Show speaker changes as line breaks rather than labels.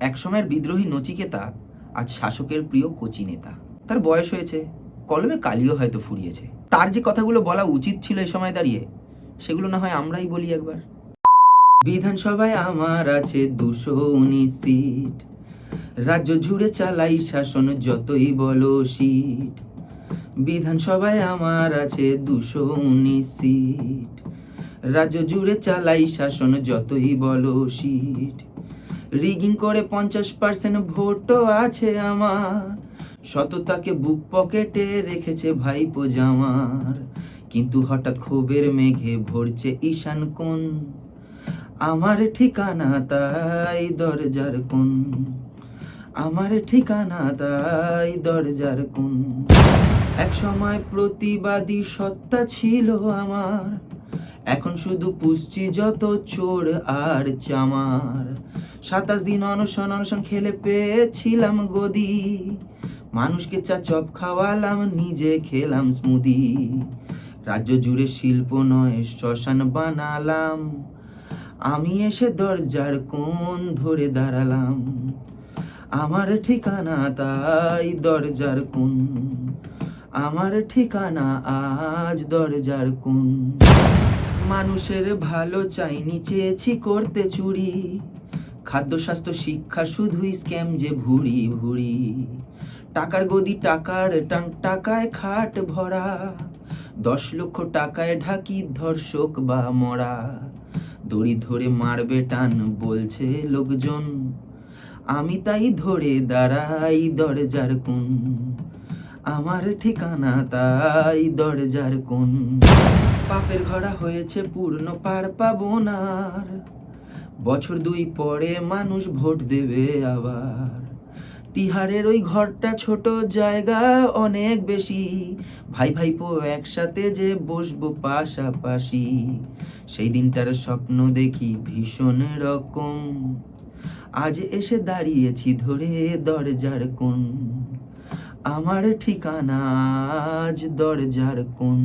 একসময়ের বিদ্রোহী নচিকেতা, আজ শাসকের প্রিয় কচি নেতা। তার বয়স হয়েছে, কলমে কালিও হয়তো ফুরিয়েছে। তার যে কথাগুলো বলা উচিত ছিল এই সময় দাঁড়িয়ে, সেগুলো না হয় আমরাই বলি একবার। বিধানসভায় আমার আছে দুশো উনিশ সিট। রাজ্য জুড়ে চালাই শাসন যতই বলো সিট। বিধানসভায় আমার আছে দুশো উনিশ সিট। রাজ্য জুড়ে চালাই শাসন যতই বলো সিট। রিগিং করে পঞ্চাশ পার্সেন্ট ভোটও আছে আমার। সততাকে বুক পকেটে রেখেছে ভাইপো জামার। কিন্তু হঠাৎ ক্ষোভের মেঘে ভরছে ঈশান কোন আমার ঠিকানা তাই দরজার কোন আমার ঠিকানা তাই দরজার কোন এক সময় প্রতিবাদী সত্তা ছিল আমার। এখন শুধু পুষছি যত চোর আর চামার সাতাশ দিন অনশন অনশন খেলে পেয়েছিলাম গদি। মানুষকে চা চপ খাওয়ালাম, নিজে খেলাম স্মুদি। রাজ্য জুড়ে শিল্প নয়, শ্মশান বানালাম। আমি এসে দরজার কোন ধরে দাঁড়ালাম। আমার ঠিকানা তাই দরজার কোন আমার ঠিকানা আজ দরজার কোণ। মানুষের ভালো চাইনি, চেয়েছি করতে চুরি। খাদ্য, স্বাস্থ্য, শিক্ষা শুধুই স্ক্যাম যে ভুড়ি ভুড়ি। টাকার গদি, টাকার টান, টাকায় খাট ভরা। দশ লক্ষ টাকায় ঢাকি ধর্ষক বা মরা। দড়ি ধরে মারবে টান বলছে লোকজন। আমি তাই ধরে দাঁড়াই দরজার কোণ। আমার ঠিকানা তাই দরজার কোণ। পাপের ঘরা হয়েছে পূর্ণ পার পাবো না। বছর দুই পরে মানুষ ভোট দেবে আবার। তিহারের ওই ঘরটা ছোট জায়গা অনেক বেশি। ভাই ভাইপো একসাথে যে বসবো পাশাপাশি। সেই দিনটার স্বপ্ন দেখি ভীষণ রকম। আজ এসে দাঁড়িয়েছি ধরে দরজার কোণ। আমার ঠিকানা আজ দরজার কোণ।